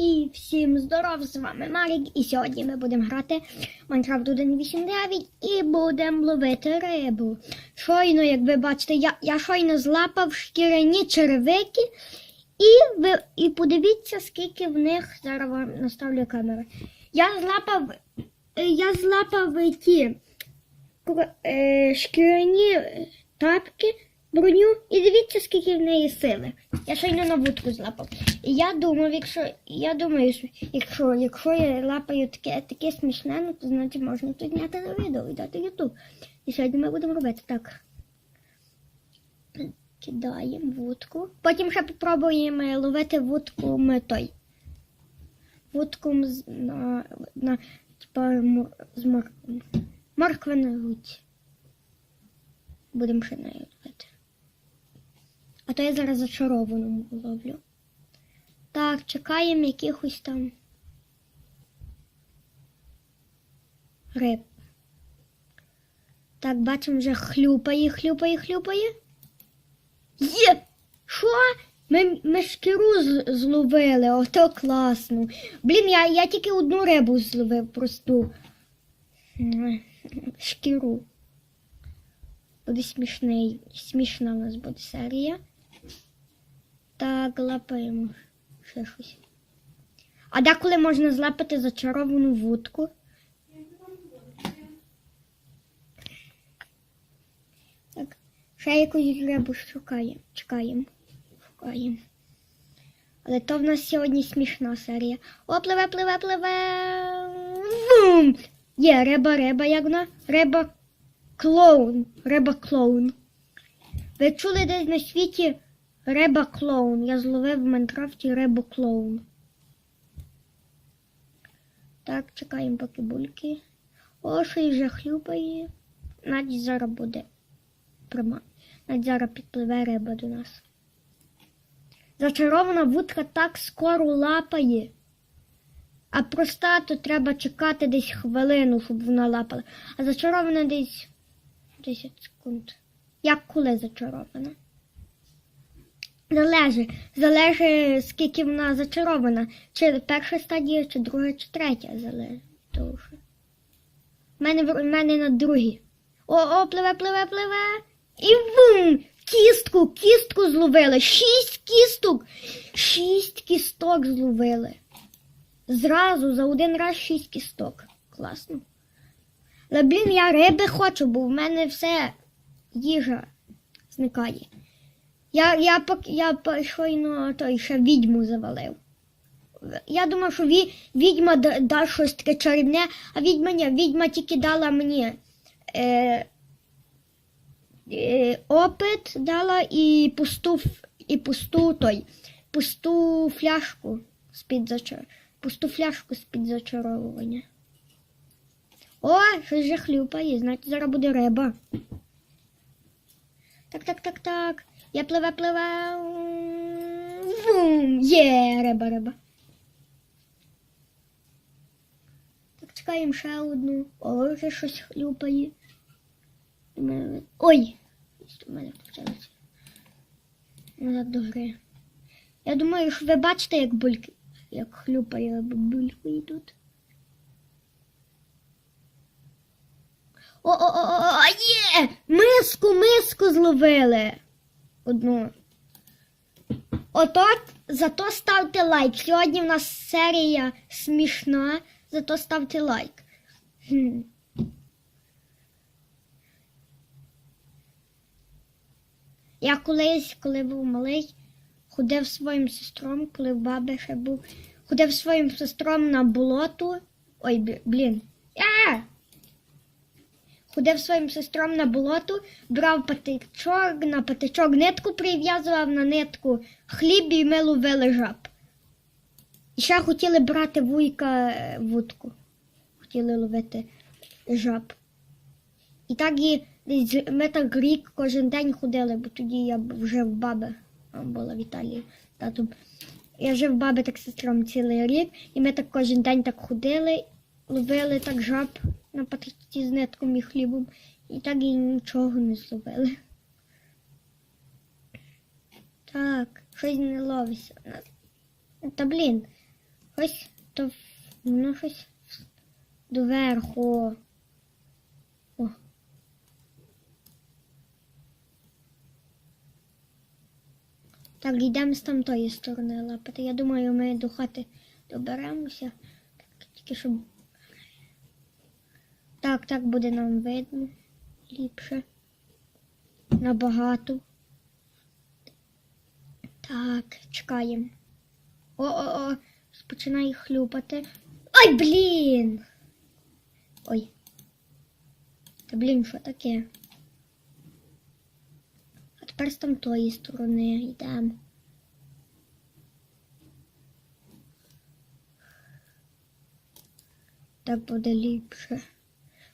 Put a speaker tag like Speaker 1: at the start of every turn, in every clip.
Speaker 1: І всім здоров, з вами Марік. І сьогодні ми будемо грати Minecraft 1.8.9 і будемо ловити рибу. Щойно, як ви бачите, я, я щойно злапав шкіряні черевики. І ви і подивіться, скільки в них зараз вам наставлю камеру. Я злапав, е, я злапав ті е, шкіряні тапки, броню, і дивіться, скільки в неї сили. Я щойно на вудку злапав. І я думав, якщо я думаю, що якщо, якщо я лапаю таке, таке смішне, ну, то значить можна тут зняти на відео і дати Ютуб. І сьогодні ми будемо робити так. Кидаємо вудку. Потім ще попробуємо ловити вудку ми той. Вудку на, на типа, з мор... на руці. Будемо ще нею ловити. А то я зараз зачаровану ловлю. Так, чекаємо якихось там риб. Так, бачимо, вже хлюпає, хлюпає, хлюпає. Є! Що? Ми, ми шкіру зловили, ото класно. Блін, я, я тільки одну рибу зловив просту. Шкіру. Буде смішний. Смішна у нас буде серія. Так, лапаємо ще щось. А деколи можна злапати зачаровану вудку. Так, ще якусь рибу шукаємо. Чекаємо. Шукаємо. Але то в нас сьогодні смішна серія. О, пливе, пливе, пливе. Вум! Є риба, риба, як вона? Риба клоун. Риба клоун. Ви чули десь на світі риба клоун? Я зловив в Майнкрафті рибу клоун. Так, чекаємо поки бульки. О, ще й вже хлюпає. Навіть зараз буде прима. Навіть зараз підпливе риба до нас. Зачарована вудка так скоро лапає. А проста то треба чекати десь хвилину, щоб вона лапала. А зачарована десь 10 секунд. Як коли зачарована? Залежить. Залежить, скільки вона зачарована. Чи перша стадія, чи друга, чи третя залежить. Що. Мене, мене на другій. О, о, пливе, пливе, пливе. І бум! Кістку, кістку зловили. Шість кісток. Шість кісток зловили. Зразу за один раз шість кісток. Класно. Але, блін, я риби хочу, бо в мене все їжа зникає. Я, я, я по- щойно той ще відьму завалив. Я думав, що ві, відьма да- дасть щось таке чарівне, а відьма ні, відьма тільки дала мені е, е, опит дала і пусту, і пусту той, пусту фляжку з-під зачар... пусту фляжку з-під зачаровування. О, щось же хлюпає, значить зараз буде риба. Так, так, так, так. Я пливе, пливе. Вум! Є, риба, риба. Так, чекаємо ще одну. О, вже щось хлюпає. Ой! У мене включилося. Назад до гри. Я думаю, що ви бачите, як бульки, як хлюпає бульки йдуть. О-о-о-о, є! Миску, миску зловили. Одну. Ото, зато ставте лайк. Сьогодні в нас серія смішна, зато ставте лайк. Я колись, коли був малий, ходив своїм сестром, коли в баби ще був, ходив своїм сестром на болото. Ой, блін. Ходив своїм сестром на болото, брав патичок, на патичок нитку прив'язував на нитку хліб і ми ловили жаб. І ще хотіли брати вуйка е, вудку. Хотіли ловити жаб. І так і ми так рік кожен день ходили, бо тоді я вже в баби була в Італії татом. Я жив баби так з сестром цілий рік, і ми так кожен день так ходили, ловили так жаб на патичці з нитком і хлібом, і так і нічого не зловили. Так, щось не ловиться. у нас. Та блін, Ось то воно щось доверху. О. Так, йдемо з тамтої сторони лапати. Я думаю, ми до хати доберемося. Так, тільки щоб. Так, так буде нам видно. Ліпше. Набагато. Так, чекаємо. О-о-о, починає хлюпати. Ой, блін! Ой. Та блін, що таке? А тепер з тамтої сторони йдемо. Так буде ліпше.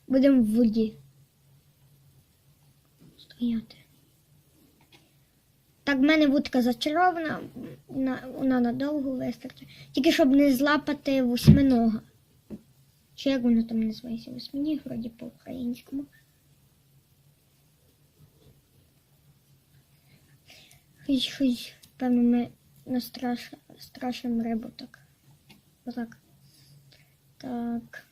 Speaker 1: Будемо в воді. Стояти. Так, в мене вудка зачарована, вона надовго вистачить. Тільки щоб не злапати восьминога. Чи як воно там називається? Восьминіг, вроді по-українському. Хись, хись, певно, ми настраш... страшимо рибу так. Отак. Так.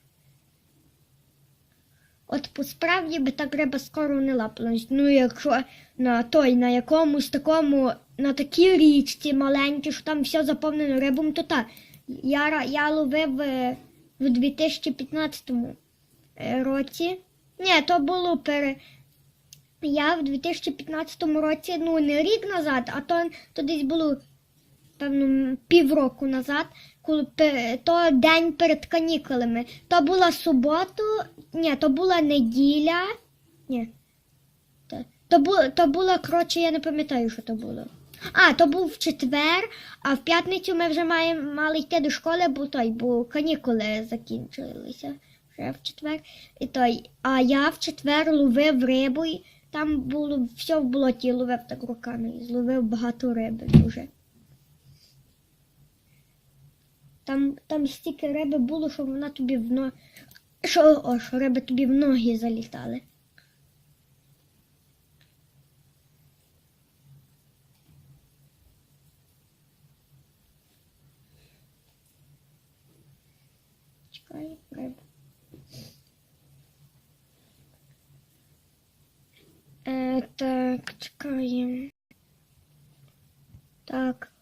Speaker 1: От по справді би так риба скоро не лапалась. Ну, якщо на той, на якомусь такому, на такій річці маленькій, що там все заповнено рибом, то так. Я, я ловив е, в 2015 е, році. Ні, то було пере. Я в 2015 році, ну не рік назад, а то, то десь було певно півроку назад, то день перед канікулами. То була субота, ні, то була неділя. Ні. То, то, було, то була, коротше, я не пам'ятаю, що то було. А, то був в четвер, а в п'ятницю ми вже маємо, мали йти до школи, бо той, бо канікули закінчилися вже в четвер. І той, а я в четвер ловив рибу, і там було все в болоті ловив так руками. І зловив багато риби дуже. Там, там стільки риби було, що вона тобі в ноги. Що, о, що риби тобі в ноги залітали. Чекай, риба. Е, так, чекаємо. Так.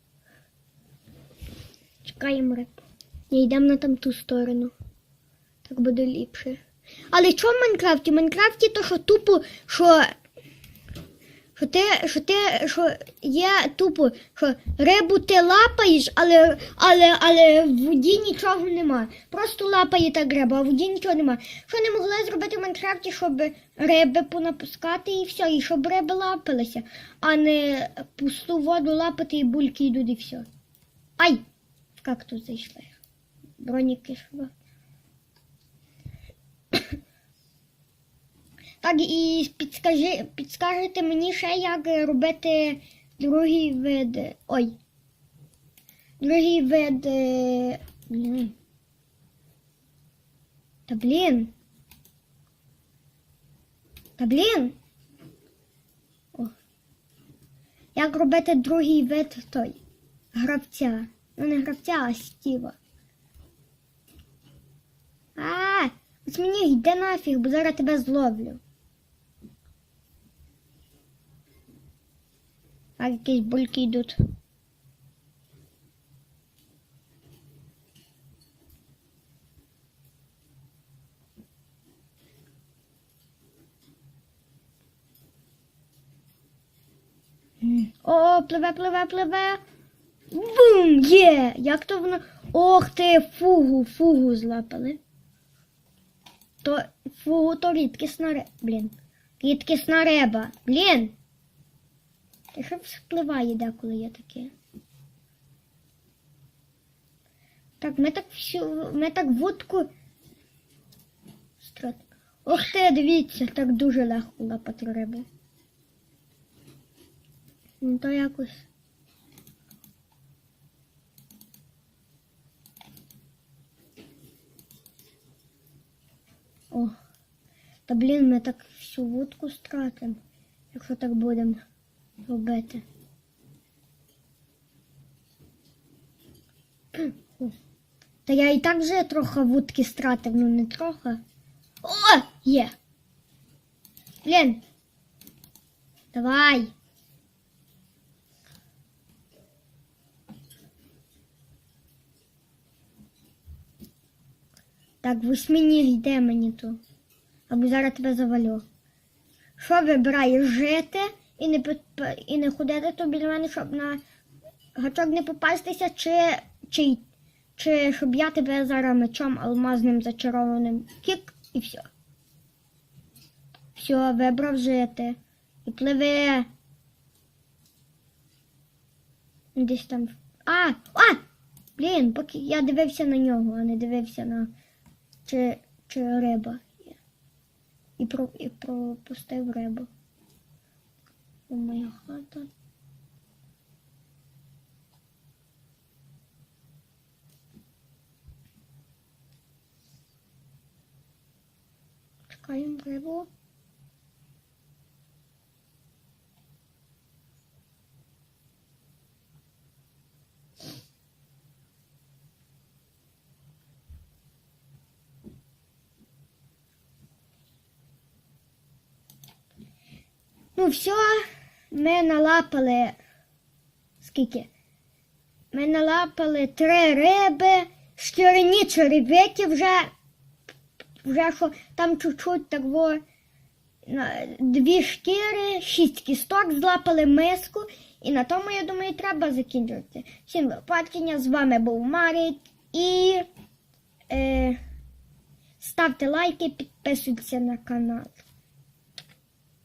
Speaker 1: Чекаємо рибу. Не йдемо на там ту сторону. Так буде ліпше. Але що в Майнкрафті? В Майнкрафті то, що тупо, що. Що ти, що ти, що є тупо, що рибу ти лапаєш, але, але, але в воді нічого нема. Просто лапає так риба, а в воді нічого нема. Що не могли зробити в Майнкрафті, щоб риби понапускати і все, і щоб риби лапалися, а не пусту воду лапати і бульки йдуть і все. Ай! В кактус зайшли. Броніки шва. Так, і підскажи, підскажете мені ще, як робити другий вид. Ой. Другий вид. е, Блін. Та блін. Та блін. О. Як робити другий вид той гравця. Ну не гравця, а стіва. А, ось мені йде нафіг, бо зараз тебе зловлю. А якісь бульки йдуть. О, пливе, пливе, пливе. Бум! Є! Як то воно. Ох ти, фугу, фугу злапали. То фугу то рідкісна риба. Блін. Рідкісна риба. Блін. Та що вспливає деколи є таке. Так, ми так всю. Ми так вудку. Страт. Ох ти, дивіться, так дуже легко лапати рибу. Ну то якось. та блін, ми так всю вудку стратимо, якщо так будемо робити. Фу. Та я і так вже трохи вудки стратив, ну не трохи. О, є. Блін. Давай. Так, восьминіг йде мені тут. Або зараз тебе завалю. Що вибираєш жити і не, і не ходити то біля мене, щоб на гачок не попастися, чи, чи, чи щоб я тебе зараз мечом алмазним зачарованим кік і все. Все, вибрав жити. І пливе. Десь там. А! А! Блін, поки я дивився на нього, а не дивився на чи, чи риба. І, про, і пропустив рибу. О, моя хата. Чекаємо рибу. Ну, все, ми налапали. Скільки? Ми налапали три риби, шкіряні черевики вже, вже що там чуть-чуть так во, дві шкіри, шість кісток, злапали миску. І на тому, я думаю, треба закінчувати. Всім побачення, з вами був Марік і е, ставте лайки, підписуйтесь на канал.